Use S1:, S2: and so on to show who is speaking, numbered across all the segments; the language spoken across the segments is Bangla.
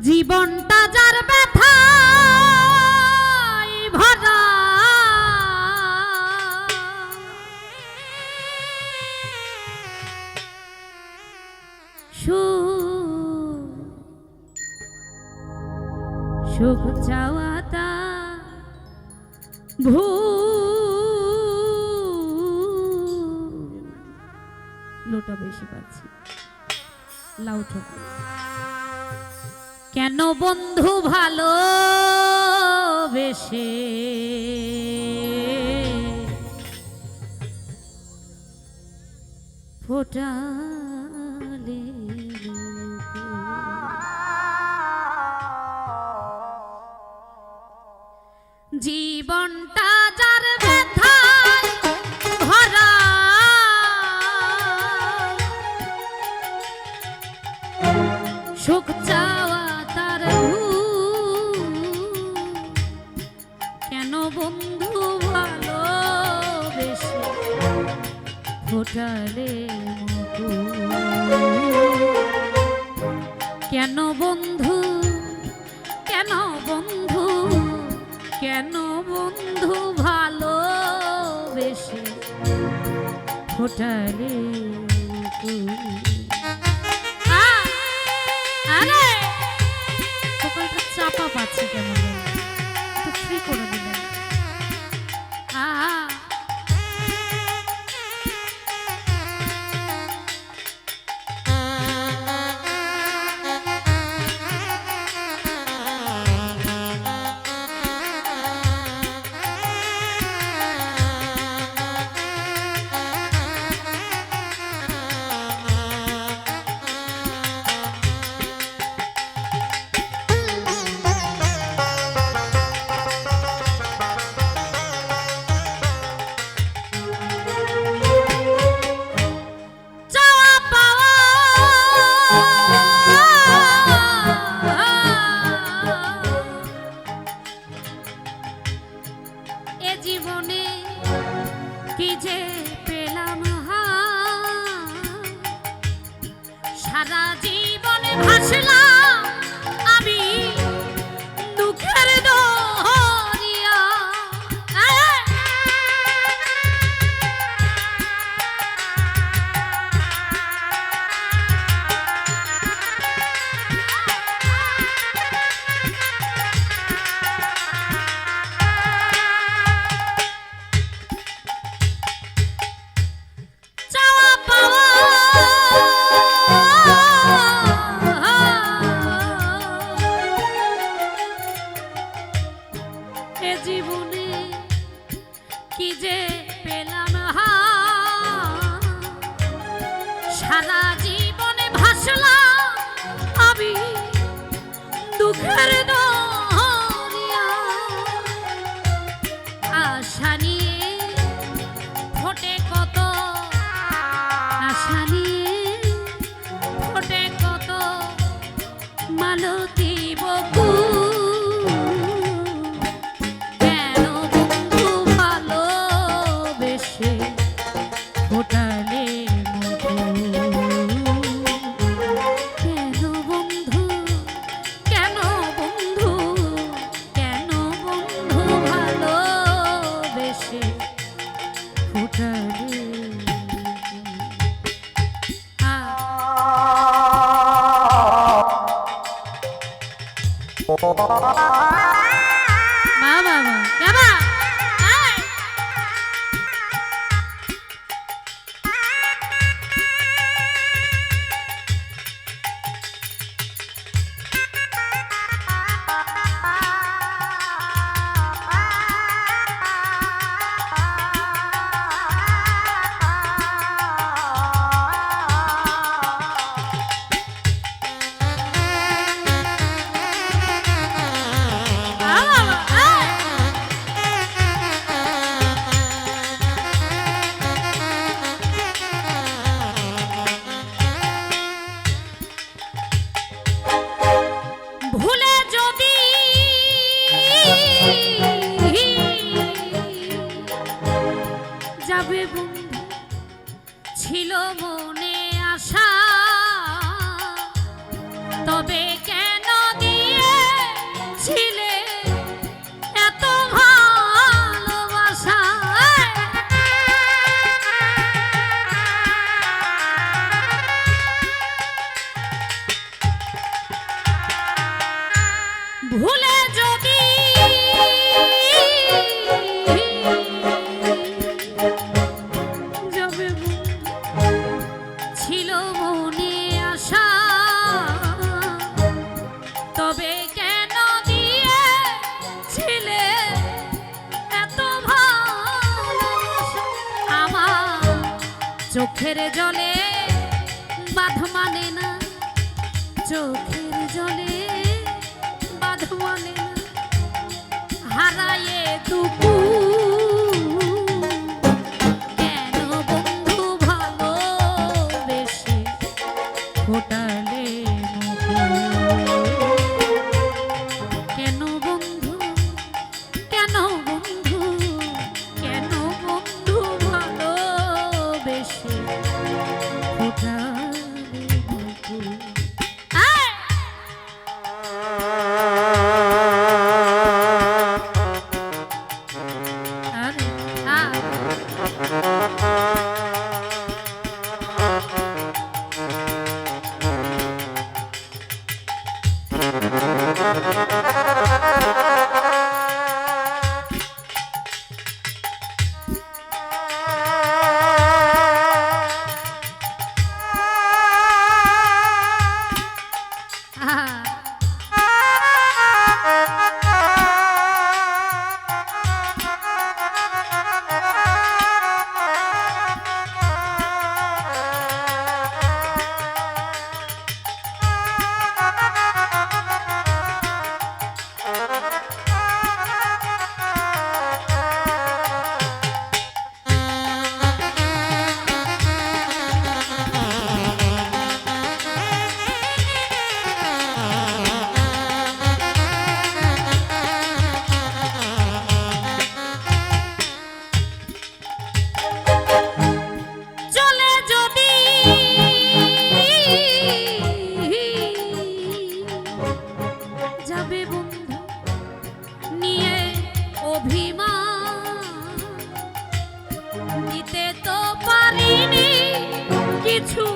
S1: জীবনটা যার ব্যথায় ভরা। সুখ চাওয়াতা ভূ লোটা বেশি পাচ্ছি। লাউট হোক কেন বন্ধু ভালো বেশে ফোটালে জীবনটা যার ভরা। সুখ কেন বন্ধু? কেন বন্ধু? কেন বন্ধু ভালো বেশি হোটেলে? সারা জীবনে ভাসলাম। এ জীবনে কি যে পেলাম হায়। সারা জীবনে ভাসলাম আমি দুঃখের โอ้ ছিল মনে আশা। তবে কেন দিয়ে ছিলে এত ভালোবাসা? ভুল চোখের জলে বাধ মানে না চোখের ফোটালে মুকুল? too.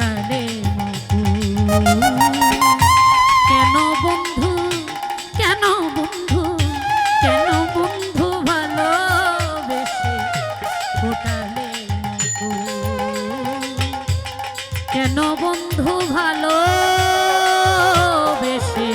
S1: কালে কেন বন্ধু কেন বন্ধু কেন বন্ধু কেন বন্ধু ভালো বেশি